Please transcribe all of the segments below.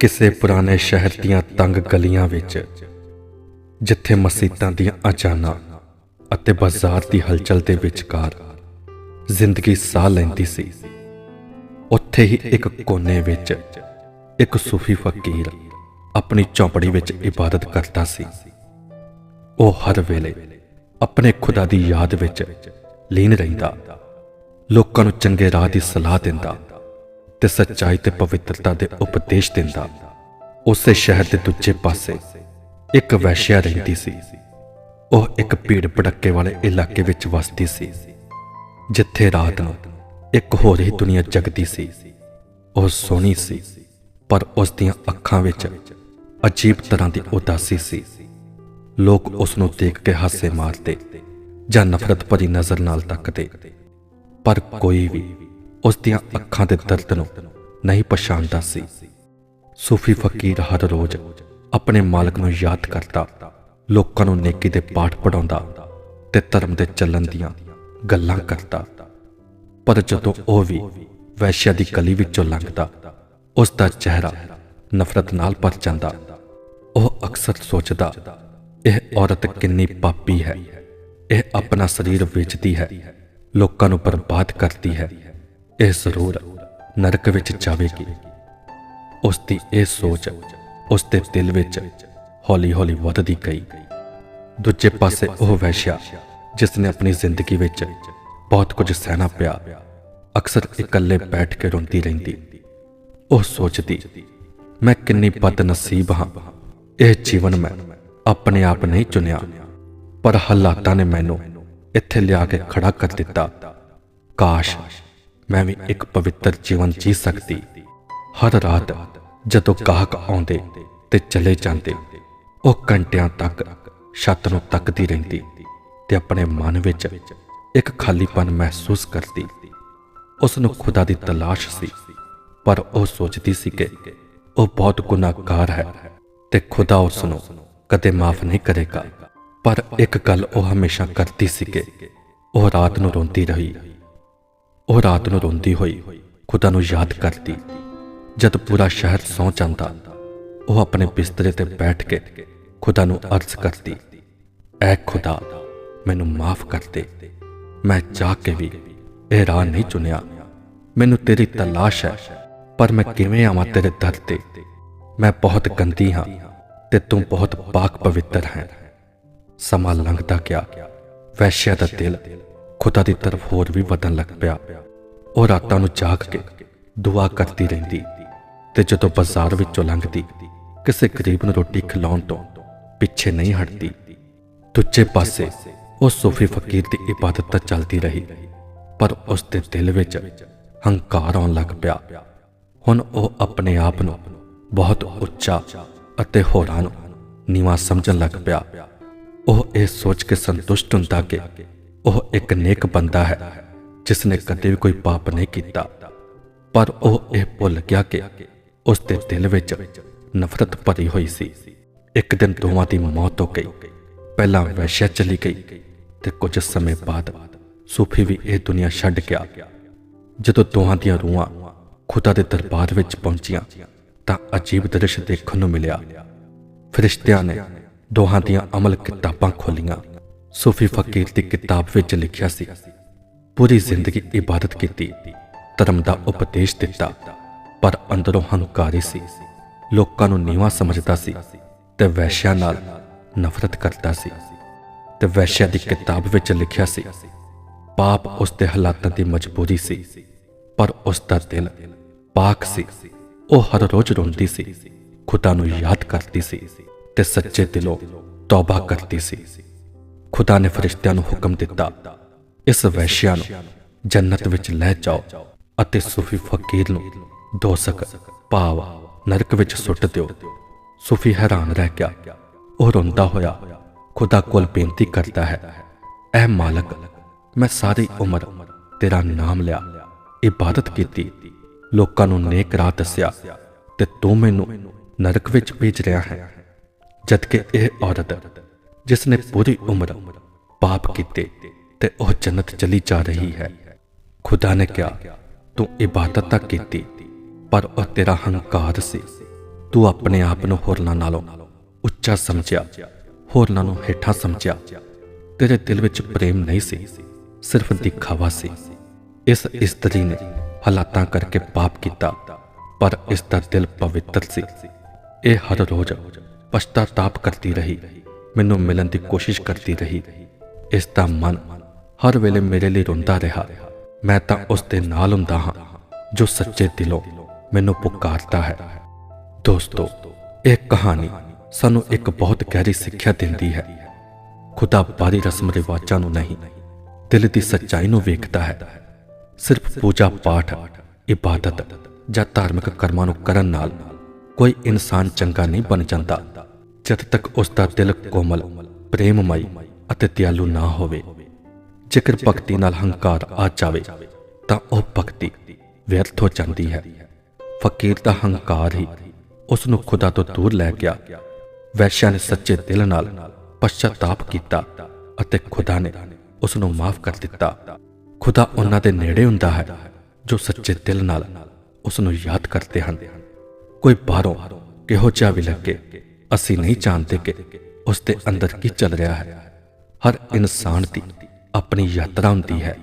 ਕਿਸੇ ਪੁਰਾਣੇ ਸ਼ਹਿਰ ਦੀਆਂ ਤੰਗ ਗਲੀਆਂ ਵਿੱਚ, ਜਿੱਥੇ ਮਸਜਿਦਾਂ ਦੀਆਂ ਅਚਾਨਾਂ ਅਤੇ ਬਾਜ਼ਾਰ ਦੀ ਹਲਚਲ ਦੇ ਵਿਚਕਾਰ ਜ਼ਿੰਦਗੀ ਸਾਹ ਲੈਂਦੀ ਸੀ, ਉੱਥੇ ਹੀ ਇੱਕ ਕੋਨੇ ਵਿੱਚ ਇੱਕ ਸੂਫੀ ਫਕੀਰ ਆਪਣੀ ਝੌਂਪੜੀ ਵਿੱਚ ਇਬਾਦਤ ਕਰਦਾ ਸੀ। ਉਹ ਹਰ ਵੇਲੇ ਆਪਣੇ ਖੁਦਾ ਦੀ ਯਾਦ ਵਿੱਚ ਲੀਨ ਰਹਿੰਦਾ, ਲੋਕਾਂ ਨੂੰ ਚੰਗੇ ਰਾਹ ਦੀ ਸਲਾਹ ਦਿੰਦਾ ਤੇ ਸੱਚਾਈ ਤੇ ਪਵਿੱਤਰਤਾ ਦੇ ਉਪਦੇਸ਼ ਦਿੰਦਾ। ਉਸੇ ਸ਼ਹਿਰ ਦੇ ਦੂਜੇ ਪਾਸੇ ਇੱਕ ਵੈਸ਼ਿਆ ਰਹਿੰਦੀ ਸੀ। ਉਹ ਇੱਕ ਭੀੜ ਭੜੱਕੇ ਵਾਲੇ ਇਲਾਕੇ ਵਿੱਚ ਵਸਦੀ ਸੀ, ਜਿੱਥੇ ਰਾਤ ਨੂੰ ਇੱਕ ਹੋਰ ਹੀ ਦੁਨੀਆ ਜਗਦੀ ਸੀ। ਉਹ ਸੋਹਣੀ ਸੀ, ਪਰ ਉਸ ਦੀਆਂ ਅੱਖਾਂ ਵਿੱਚ ਅਜੀਬ ਤਰ੍ਹਾਂ ਦੀ ਉਦਾਸੀ ਸੀ। ਲੋਕ ਉਸ ਨੂੰ ਦੇਖ ਕੇ ਹਾਸੇ ਮਾਰਦੇ ਜਾਂ ਨਫ਼ਰਤ ਭਰੀ ਨਜ਼ਰ ਨਾਲ ਤੱਕਦੇ, ਪਰ ਕੋਈ ਵੀ ਉਸ ਦੀਆਂ ਅੱਖਾਂ ਦੇ ਦਰਦ ਨੂੰ ਨਹੀਂ ਪਛਾਣਦਾ ਸੀ। ਸੂਫੀ ਫਕੀਰ ਹਰ ਰੋਜ਼ ਆਪਣੇ ਮਾਲਕ ਨੂੰ ਯਾਦ ਕਰਦਾ, ਲੋਕਾਂ ਨੂੰ ਨੇਕੀ ਦੇ ਪਾਠ ਪੜਾਉਂਦਾ ਤੇ ਧਰਮ ਦੇ ਚੱਲਣ ਦੀਆਂ ਗੱਲਾਂ ਕਰਦਾ। ਪਰ ਜਦੋਂ ਉਹ ਵੀ ਵੈਸ਼ਿਆ ਦੀ ਗਲੀ ਵਿੱਚੋਂ ਲੰਘਦਾ, ਉਸ ਦਾ ਚਿਹਰਾ ਨਫ਼ਰਤ ਨਾਲ ਭਰ ਜਾਂਦਾ। ਉਹ ਅਕਸਰ ਸੋਚਦਾ, ਇਹ ਔਰਤ ਕਿੰਨੀ ਪਾਪੀ ਹੈ, ਇਹ ਆਪਣਾ ਸਰੀਰ ਵੇਚਦੀ ਹੈ, ਲੋਕਾਂ ਨੂੰ ਬਰਬਾਦ ਕਰਦੀ ਹੈ। ਇਹ ਜ਼ਰੂਰ ਨਰਕ ਵਿੱਚ ਜਾਵੇਗੀ। ਉਸ ਦੀ ਇਹ ਸੋਚ ਉਸ ਦੇ ਦਿਲ ਵਿੱਚ ਹੌਲੀ-ਹੌਲੀ ਵੱਧਦੀ ਗਈ। ਦੂਜੇ ਪਾਸੇ ਉਹ ਵੈਸ਼ਿਆ ਜਿਸ ਨੇ ਆਪਣੀ ਜ਼ਿੰਦਗੀ ਵਿੱਚ ਬਹੁਤ ਕੁਝ ਸਹਿਣਾ ਪਿਆ, ਅਕਸਰ ਇਕੱਲੇ ਬੈਠ ਕੇ ਰੋਂਦੀ ਰਹਿੰਦੀ। ਉਹ ਸੋਚਦੀ, ਮੈਂ ਕਿੰਨੀ ਬਦਨਸੀਬ ਹਾਂ। ਇਹ ਜੀਵਨ ਮੈਂ ਆਪਣੇ ਆਪ ਨਹੀਂ ਚੁਣਿਆ, ਪਰ ਹਾਲਾਤਾਂ ਨੇ ਮੈਨੂੰ ਇੱਥੇ ਲਿਆ ਕੇ ਖੜਾ ਕਰ ਦਿੱਤਾ। ਕਾਸ਼ ਮੈਂ ਵੀ ਇੱਕ ਪਵਿੱਤਰ ਜੀਵਨ ਜੀ ਸਕਦੀ। ਹਰ ਰਾਤ ਜਦੋਂ ਗਾਹਕ ਆਉਂਦੇ ਤੇ ਚਲੇ ਜਾਂਦੇ, ਉਹ ਘੰਟਿਆਂ ਤੱਕ ਛੱਤ ਨੂੰ ਤੱਕਦੀ ਰਹਿੰਦੀ ਤੇ ਆਪਣੇ ਮਨ ਵਿੱਚ ਇੱਕ ਖਾਲੀਪਨ ਮਹਿਸੂਸ ਕਰਦੀ। ਉਸ ਨੂੰ ਖੁਦਾ ਦੀ ਤਲਾਸ਼ ਸੀ, ਪਰ ਉਹ ਸੋਚਦੀ ਸੀ ਕਿ ਉਹ ਬਹੁਤ ਗੁਨਾਹਗਾਰ ਹੈ ਤੇ ਖੁਦਾ ਉਸ ਨੂੰ ਕਦੇ ਮਾਫ ਨਹੀਂ ਕਰੇਗਾ। ਪਰ ਇੱਕ ਗੱਲ ਉਹ ਹਮੇਸ਼ਾ ਕਰਦੀ ਸੀ ਕਿ ਉਹ ਰਾਤ ਨੂੰ ਰੋਂਦੀ ਰਹੀ। ਉਹ ਰਾਤ ਨੂੰ ਰੋਂਦੀ ਹੋਈ ਖੁਦਾ ਨੂੰ ਯਾਦ ਕਰਦੀ। ਜਦ ਪੂਰਾ ਸ਼ਹਿਰ ਸੌਂ ਜਾਂਦਾ, ਉਹ ਆਪਣੇ ਬਿਸਤਰੇ ਤੇ ਬੈਠ ਕੇ ਖੁਦਾ ਨੂੰ ਅਰਜ਼ ਕਰਦੀ, ਐ ਖੁਦਾ, ਮੈਨੂੰ ਮਾਫ ਕਰ ਦੇ। ਮੈਂ ਚਾਹ ਕੇ ਵੀ ਇਹ ਰਾਹ ਨਹੀਂ ਚੁਣਿਆ। ਮੈਨੂੰ ਤੇਰੀ ਤਲਾਸ਼ ਹੈ, ਪਰ ਮੈਂ ਕਿਵੇਂ ਆਵਾਂ ਤੇਰੇ ਦਰ ਤੇ? ਮੈਂ ਬਹੁਤ ਗੰਦੀ ਹਾਂ ਤੇ ਤੂੰ ਬਹੁਤ ਪਾਕ ਪਵਿੱਤਰ ਹੈ। ਸਮਾਂ ਲੰਘਦਾ ਗਿਆ। ਵੈਸ਼ਿਆ ਦਾ ਦਿਲ ਖੁਦਾ ਦੀ ਤਰਫ ਹੋਰ ਵੀ ਵਧਣ ਲੱਗ ਪਿਆ। ਉਹ ਰਾਤਾਂ ਨੂੰ ਜਾਗ ਕੇ ਦੁਆ ਕਰਦੀ ਰਹਿੰਦੀ ਤੇ ਜਦੋਂ ਬਾਜ਼ਾਰ ਵਿੱਚੋਂ ਲੰਘਦੀ, ਕਿਸੇ ਗਰੀਬ ਨੂੰ ਰੋਟੀ ਖਿਲਾਉਣ ਤੋਂ ਪਿੱਛੇ ਨਹੀਂ ਹਟਦੀ। ਦੂਜੇ ਪਾਸੇ ਉਹ ਸੂਫੀ ਫਕੀਰ ਦੀ ਇਬਾਦਤ ਤਾਂ ਚੱਲਦੀ ਰਹੀ, ਪਰ ਉਸ ਦੇ ਦਿਲ ਵਿੱਚ ਹੰਕਾਰ ਆਉਣ ਲੱਗ ਪਿਆ। ਹੁਣ ਉਹ ਆਪਣੇ ਆਪ ਨੂੰ ਬਹੁਤ ਉੱਚਾ ਅਤੇ ਹੋਰਾਂ ਨੂੰ ਨੀਵਾਂ ਸਮਝਣ ਲੱਗ ਪਿਆ। ਉਹ ਇਹ ਸੋਚ ਕੇ ਸੰਤੁਸ਼ਟ ਹੁੰਦਾ ਕਿ ਉਹ ਇੱਕ ਨੇਕ ਬੰਦਾ ਹੈ ਜਿਸ ਨੇ ਕਦੇ ਵੀ ਕੋਈ ਪਾਪ ਨਹੀਂ ਕੀਤਾ। ਪਰ ਉਹ ਇਹ ਭੁੱਲ ਗਿਆ ਕਿ ਉਸ ਦੇ ਦਿਲ ਵਿੱਚ ਨਫ਼ਰਤ ਭਰੀ ਹੋਈ ਸੀ। ਇੱਕ ਦਿਨ ਦੋਵਾਂ ਦੀ ਮੌਤ ਹੋ ਗਈ। ਪਹਿਲਾਂ ਵੈਸ਼ਿਆ ਚਲੀ ਗਈ ਤੇ ਕੁਝ ਸਮੇਂ ਬਾਅਦ ਸੂਫੀ ਵੀ ਇਹ ਦੁਨੀਆ ਛੱਡ ਗਿਆ। ਜਦੋਂ ਦੋਹਾਂ ਦੀਆਂ ਰੂਹਾਂ ਖੁਦਾ ਦੇ ਦਰਬਾਰ ਵਿੱਚ ਪਹੁੰਚੀਆਂ, ਤਾਂ ਅਜੀਬ ਦ੍ਰਿਸ਼ ਦੇਖਣ ਨੂੰ ਮਿਲਿਆ। ਫਰਿਸ਼ਤਿਆਂ ਨੇ ਦੋਹਾਂ ਦੀਆਂ ਅਮਲ ਕਿਤਾਬਾਂ ਖੋਲੀਆਂ। ਸੂਫੀ ਫਕੀਰ ਦੀ ਕਿਤਾਬ ਵਿੱਚ ਲਿਖਿਆ ਸੀ, ਪੂਰੀ ਜ਼ਿੰਦਗੀ ਇਬਾਦਤ ਕੀਤੀ, ਧਰਮ ਦਾ ਉਪਦੇਸ਼ ਦਿੱਤਾ, ਪਰ ਅੰਦਰੋਂ ਹੰਕਾਰੀ ਸੀ, ਲੋਕਾਂ ਨੂੰ ਨੀਵਾਂ ਸਮਝਦਾ ਸੀ ਤੇ ਵੈਸ਼ਿਆਂ ਨਾਲ ਨਫ਼ਰਤ ਕਰਦਾ ਸੀ ਤੇ ਵੈਸ਼ਿਆ ਦੀ ਕਿਤਾਬ ਵਿੱਚ ਲਿਖਿਆ ਸੀ, ਪਾਪ ਉਸ ਦੇ ਹਾਲਾਤਾਂ ਦੀ ਮਜਬੂਰੀ ਸੀ, ਪਰ ਉਸ ਦਾ ਦਿਲ ਪਾਕ ਸੀ, ਉਹ ਹਰ ਰੋਜ਼ ਰੋਂਦੀ ਸੀ, ਖੁਦਾ ਨੂੰ ਯਾਦ ਕਰਦੀ ਸੀ ਤੇ ਸੱਚੇ ਦਿਲੋਂ ਤੌਬਾ ਕਰਦੀ ਸੀ। ਖੁਦਾ ਨੇ ਫਰਿਸ਼ਤਿਆਂ ਨੂੰ ਹੁਕਮ ਦਿੱਤਾ, ਇਸ ਵੈਸ਼ਿਆ ਨੂੰ ਜੰਨਤ ਵਿੱਚ ਲੈ ਜਾਓ ਅਤੇ ਸੂਫੀ ਫਕੀਰ ਨੂੰ ਦੋਸਕ, ਭਾਵ, ਨਰਕ ਵਿੱਚ ਸੁੱਟ ਦਿਓ। ਸੂਫੀ ਹੈਰਾਨ ਰਹਿ ਗਿਆ, ਉਹ ਰੋਂਦਾ ਹੋਇਆ, ਖੁਦਾ ਕੋਲ ਬੇਨਤੀ ਕਰਦਾ ਹੈ, ਐ ਮਾਲਕ, ਮੈਂ ਸਾਰੀ ਉਮਰ ਤੇਰਾ ਨਾਮ ਲਿਆ, ਇਬਾਦਤ ਕੀਤੀ, ਲੋਕਾਂ ਨੂੰ ਨੇਕ ਰਾਹ ਦੱਸਿਆ ਤੇ ਤੂੰ ਮੈਨੂੰ ਨਰਕ ਵਿੱਚ ਭੇਜ ਰਿਹਾ ਹੈ, ਜਦਕਿ ਇਹ ਔਰਤ ਜਿਸ ਨੇ ਪੂਰੀ ਉਮਰ ਪਾਪ ਕੀਤੇ ਤੇ ਉਹ ਜੰਨਤ ਚਲੀ ਜਾ ਰਹੀ ਹੈ ਖੁਦਾ ਨੇ ਕਿਹਾ ਤੂੰ ਇਬਾਦਤ ਤਾਂ ਕੀਤੀ ਪਰ ਉਹ ਤੇਰਾ ਹੰਕਾਰ ਸੀ ਤੂੰ ਆਪਣੇ ਆਪ ਨੂੰ ਹੋਰਨਾਂ ਨਾਲੋਂ ਉੱਚਾ ਸਮਝਿਆ ਹੋਰਨਾਂ ਨੂੰ ਹੇਠਾਂ ਸਮਝਿਆ ਤੇਰੇ ਦਿਲ ਵਿੱਚ ਪ੍ਰੇਮ ਨਹੀਂ ਸੀ ਸਿਰਫ ਦਿਖਾਵਾ ਸੀ ਇਸ ਇਸਤਰੀ ਨੇ ਹਾਲਾਤਾਂ ਕਰਕੇ ਪਾਪ ਕੀਤਾ ਪਰ ਇਸ ਦਾ ਦਿਲ ਪਵਿੱਤਰ ਸੀ ਇਹ ਹਰ ਰੋਜ਼ ਪਛਤਾਤਾਪ ਕਰਦੀ ਰਹੀ ਮੈਨੂੰ ਮਿਲਣ ਦੀ ਕੋਸ਼ਿਸ਼ ਕਰਦੀ ਰਹੀ। ਇਸ ਦਾ ਮਨ ਹਰ ਵੇਲੇ ਮੇਰੇ ਲਈ ਰੋਂਦਾ ਰਿਹਾ। ਮੈਂ ਤਾਂ ਉਸ ਦੇ ਨਾਲ ਹੁੰਦਾ ਹਾਂ, ਜੋ ਸੱਚੇ ਦਿਲੋਂ ਮੈਨੂੰ ਪੁਕਾਰਦਾ ਹੈ। ਦੋਸਤੋ, ਇਹ ਕਹਾਣੀ ਸਾਨੂੰ ਇੱਕ ਬਹੁਤ ਗਹਿਰੀ ਸਿੱਖਿਆ ਦਿੰਦੀ ਹੈ। ਖੁਦਾ ਬਾਰੀ ਰਸਮ ਰਿਵਾਜਾਂ ਨੂੰ ਨਹੀਂ, ਦਿਲ ਦੀ ਸੱਚਾਈ ਨੂੰ ਵੇਖਦਾ ਹੈ। ਸਿਰਫ ਪੂਜਾ ਪਾਠ, ਇਬਾਦਤ ਜਾਂ ਧਾਰਮਿਕ ਕਰਮਾਂ ਨੂੰ ਕਰਨ ਨਾਲ ਕੋਈ ਇਨਸਾਨ ਚੰਗਾ ਨਹੀਂ ਬਣ ਜਾਂਦਾ। ਜਦ ਤੱਕ ਉਸ ਦਾ ਦਿਲ ਕੋਮਲ, ਪ੍ਰੇਮਮਈ ਅਤੇ ਦਿਆਲੂ ਨਾ ਹੋਵੇ, ਜੇਕਰ ਭਗਤੀ ਨਾਲ ਹੰਕਾਰ ਆ ਜਾਵੇ, ਤਾਂ ਉਹ ਭਗਤੀ ਵਿਅਰਥ ਹੋ ਜਾਂਦੀ ਹੈ। ਫਕੀਰ ਦਾ ਹੰਕਾਰ ਹੀ ਉਸ ਨੂੰ ਖੁਦਾ ਤੋਂ ਦੂਰ ਲੈ ਗਿਆ। ਵੈਸ਼ਿਆ ਨੇ ਸੱਚੇ ਦਿਲ ਨਾਲ ਪਛਤਾਤਾਪ ਕੀਤਾ ਅਤੇ ਖੁਦਾ ਨੇ ਉਸ ਨੂੰ ਮਾਫ ਕਰ ਦਿੱਤਾ। ਖੁਦਾ ਉਹਨਾਂ ਦੇ ਨੇੜੇ ਹੁੰਦਾ ਹੈ ਜੋ ਸੱਚੇ ਦਿਲ ਨਾਲ ਉਸ ਨੂੰ ਯਾਦ ਕਰਦੇ ਹਨ। ਕੋਈ ਬਾਹਰੋਂ ਕਿਹੋ ਜਿਹਾ ਵੀ ਲੱਗੇ। ਅਸੀਂ ਨਹੀਂ ਜਾਣਦੇ ਕਿ ਉਸ ਦੇ ਅੰਦਰ ਕੀ ਚੱਲ ਰਿਹਾ ਹੈ। ਹਰ ਇਨਸਾਨ ਦੀ ਆਪਣੀ ਯਾਤਰਾ ਹੁੰਦੀ ਹੈ।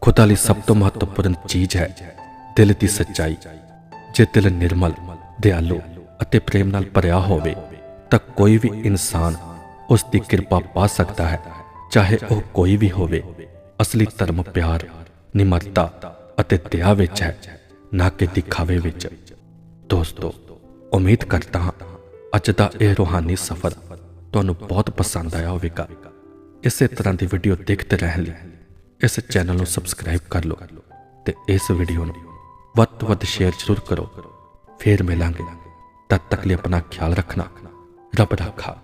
ਖੁਦਾ ਲਈ ਸਭ ਤੋਂ ਮਹੱਤਵਪੂਰਨ ਚੀਜ਼ ਹੈ ਦਿਲ ਦੀ ਸੱਚਾਈ। ਜੇ ਦਿਲ ਨਿਰਮਲ, ਦਿਆਲੂ ਅਤੇ ਪ੍ਰੇਮ ਨਾਲ ਭਰਿਆ ਹੋਵੇ, ਤਾਂ ਕੋਈ ਵੀ ਇਨਸਾਨ ਉਸ ਦੀ ਕਿਰਪਾ ਪਾ ਸਕਦਾ ਹੈ। ਚਾਹੇ ਉਹ ਕੋਈ ਵੀ ਹੋਵੇ, ਅਸਲੀ ਧਰਮ ਪਿਆਰ, ਨਿਮਰਤਾ ਅਤੇ ਦਇਆ ਵਿੱਚ ਹੈ, ਨਾ ਕਿ ਦਿਖਾਵੇ ਵਿੱਚ। ਦੋਸਤੋ, ਉਮੀਦ ਕਰਦਾ ਹਾਂ ਅੱਜ ਦਾ ਇਹ ਰੂਹਾਨੀ ਸਫ਼ਰ ਤੁਹਾਨੂੰ ਬਹੁਤ ਪਸੰਦ ਆਇਆ ਹੋਵੇਗਾ। ਇਸੇ ਤਰ੍ਹਾਂ ਦੀ ਵੀਡੀਓ ਦੇਖਦੇ ਰਹਿਣ ਲਈ ਇਸ ਚੈਨਲ ਨੂੰ ਸਬਸਕ੍ਰਾਈਬ ਕਰ ਲਓ ਤੇ ਇਸ ਵੀਡੀਓ ਨੂੰ ਵੱਧ ਤੋਂ ਵੱਧ ਸ਼ੇਅਰ ਜ਼ਰੂਰ ਕਰੋ। ਫੇਰ ਮਿਲਾਂਗੇ। ਤਦ ਤੱਕ ਲਈ ਆਪਣਾ ਖਿਆਲ ਰੱਖਣਾ, ਰੱਬ ਰਾਖਾ